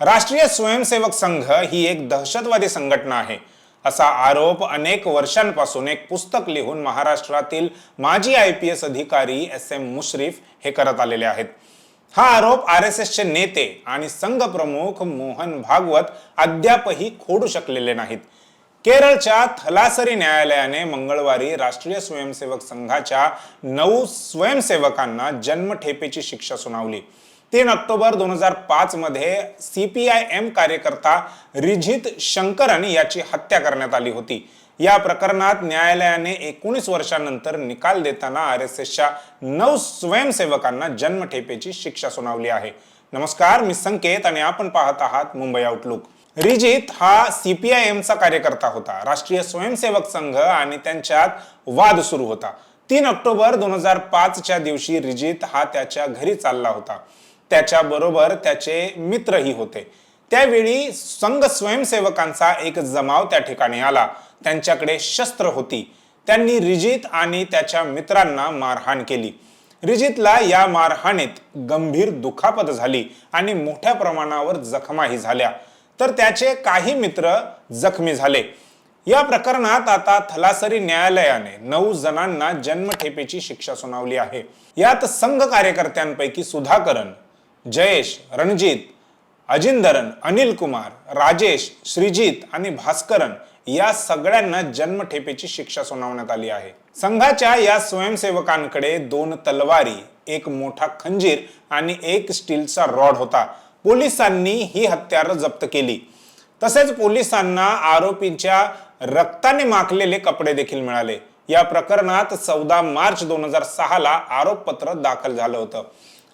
राष्ट्रीय स्वयंसेवक संघ ही एक दहशतवादी संघटना आहे. असा आरोप अनेक वर्षांपासून एक पुस्तक लिहून महाराष्ट्रातील माजी आय पी एस अधिकारी एस एम मुश्रीफ हे करत आलेले आहेत. हा आरोप आर एस एसचे नेते आणि संघ प्रमुख मोहन भागवत अद्यापही खोडू शकलेले नाहीत. केरळच्या थलासरी न्यायालयाने मंगळवारी राष्ट्रीय स्वयंसेवक संघाच्या नऊ स्वयंसेवकांना जन्मठेपेची शिक्षा सुनावली. तीन ऑक्टोबर दोन हजार पाच मध्ये सीपीआयएम कार्यकर्ता रिजित शंकरन याची हत्या करण्यात आली होती. या प्रकरणात न्यायालयाने एकोणीस वर्षानंतर निकाल देताना आर एस एसच्या नऊ स्वयंसेवकांना जन्मठेपेची शिक्षा सुनावली आहे. नमस्कार मी संकेत आणि आपण पाहत आहात मुंबई आउटलुक रिजित हा सीपीआय एमचा कार्यकर्ता होता. राष्ट्रीय स्वयंसेवक संघ आणि त्यांच्यात वाद सुरू होता. तीन ऑक्टोबर दोन हजार पाचच्या दिवशी रिजित हा त्याच्या घरी चालला होता. त्याच्या बरोबर त्याचे मित्रही होते. त्यावेळी संघ स्वयंसेवकांचा एक जमाव त्या ठिकाणी आला. त्यांच्याकडे शस्त्र होती. त्यांनी रिजित आणि त्याच्या मित्रांना मारहाण केली. रिजितला या मारहाणीत गंभीर दुखापत झाली आणि मोठ्या प्रमाणावर जखमाही झाल्या. तर त्याचे काही मित्र जखमी झाले. या प्रकरणात आता थलासरी न्यायालयाने नऊ जणांना जन्मठेपेची शिक्षा सुनावली आहे. यात संघ कार्यकर्त्यांपैकी सुधाकरण जयेश रणजित अजिंदरन अनिल कुमार राजेश श्रीजित आणि भास्करन या सगळ्यांना जन्मठेपेची शिक्षा सुनावण्यात आली आहे. संघाच्या या स्वयंसेवकांकडे दोन तलवारी एक मोठा खंजीर आणि एक स्टीलचा रॉड होता. पोलिसांनी ही हत्यारं जप्त केली. तसेच पोलिसांना आरोपींच्या रक्ताने माखलेले कपडे देखील मिळाले. या प्रकरणात चौदा मार्च दोन हजार सहा ला आरोपपत्र दाखल झालं होतं.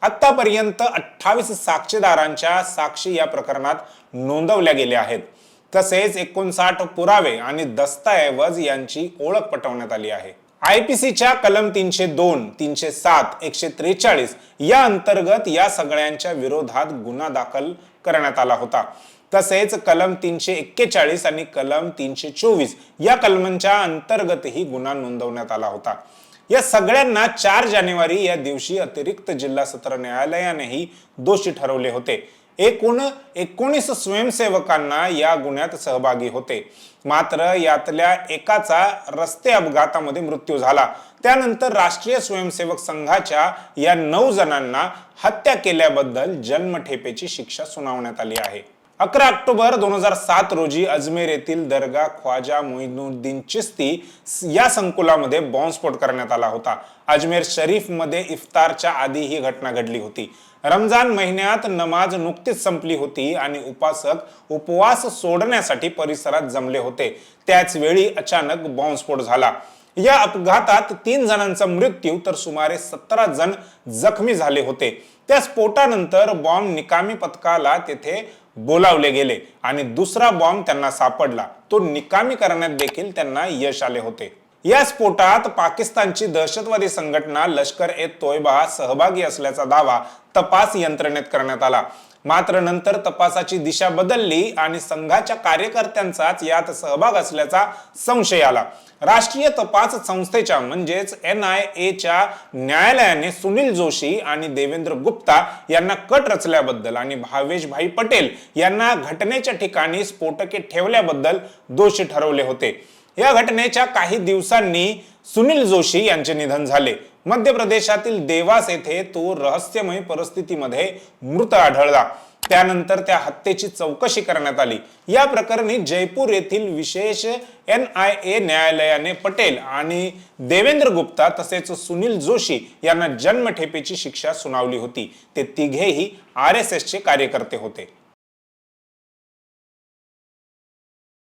आतापर्यंत अठ्ठावीस साक्षीदारांच्या साक्षी या प्रकरणात नोंदवल्या गेल्या आहेत. तसेच एकोणसाठ पुरावे आणि दस्तऐवज यांची ओळख पटवण्यात आली आहे. आयपीसीच्या कलम तीनशे दोन तीनशे सात एकशे त्रेचाळीस या अंतर्गत या सगळ्यांच्या विरोधात गुन्हा दाखल करण्यात आला होता. तसेच कलम तीनशे एक्केचाळीस आणि कलम तीनशे चोवीस या कलमांच्या अंतर्गतही गुन्हा नोंदवण्यात आला होता. या सगळ्यांना चार जानेवारी या दिवशी अतिरिक्त जिल्हा सत्र न्यायालयानेही दोषी ठरवले होते. एकूण एकोणीस स्वयंसेवकांना या गुन्ह्यात सहभागी होते. मात्र यातल्या एकाचा रस्ते अपघातामध्ये मृत्यू झाला. त्यानंतर राष्ट्रीय स्वयंसेवक संघाच्या या नऊ जणांना हत्या केल्याबद्दल जन्मठेपेची शिक्षा सुनावण्यात आली आहे. अकरा ऑक्टोबर दोन हजार सात रोजी अजमेर येथील दर्गा ख्वाजा मोहिनुद्दीन चिस्ती या संकुलामध्ये बॉम्बस्फोट करण्यात आला होता. अजमेर शरीफमध्ये इफ्तारच्या आधी ही घटना घडली होती. रमजान महिन्यात नमाज नुकतीच संपली होती आणि उपासक उपवास सोडण्यासाठी परिसरात जमले होते. त्याच वेळी अचानक बॉम्बस्फोट झाला. या अपघातात तीन जणांचा मृत्यू तर सुमारे सतरा जण जखमी झाले होते. त्या स्फोटानंतर बॉम्ब निकामी पथकाला तेथे बोलावले गेले आणि दुसरा बॉम्ब त्यांना सापडला. तो निकामी करण्यात देखील त्यांना यश आले होते. या स्फोटात पाकिस्तानची दहशतवादी संघटना लष्कर ए तोयबा सहभागी असल्याचा दावा तपास यंत्रणेत करण्यात आला. मात्र नंतर तपासाची दिशा बदलली आणि संघाच्या कार्यकर्त्यांचाच यात सहभाग असल्याचा संशय आला. राष्ट्रीय तपास संस्थेच्या म्हणजेच एन आय एच्या न्यायालयाने सुनील जोशी आणि देवेंद्र गुप्ता यांना कट रचल्याबद्दल आणि भावेश भाई पटेल यांना घटनेच्या ठिकाणी स्फोटके ठेवल्याबद्दल दोषी ठरवले होते. या घटनेच्या काही दिवसांनी सुनील जोशी यांचे निधन झाले. मध्य प्रदेशातील देवास येथे तो रहस्यमय परिस्थितीमध्ये मृत आढळला. त्यानंतर त्या हत्येची चौकशी करण्यात आली. या प्रकरणी जयपूर येथील विशेष एन आय ए न्यायालयाने पटेल आणि देवेंद्र गुप्ता तसेच सुनील जोशी यांना जन्मठेपेची शिक्षा सुनावली होती. ते तिघेही आर एस एसचे कार्यकर्ते होते.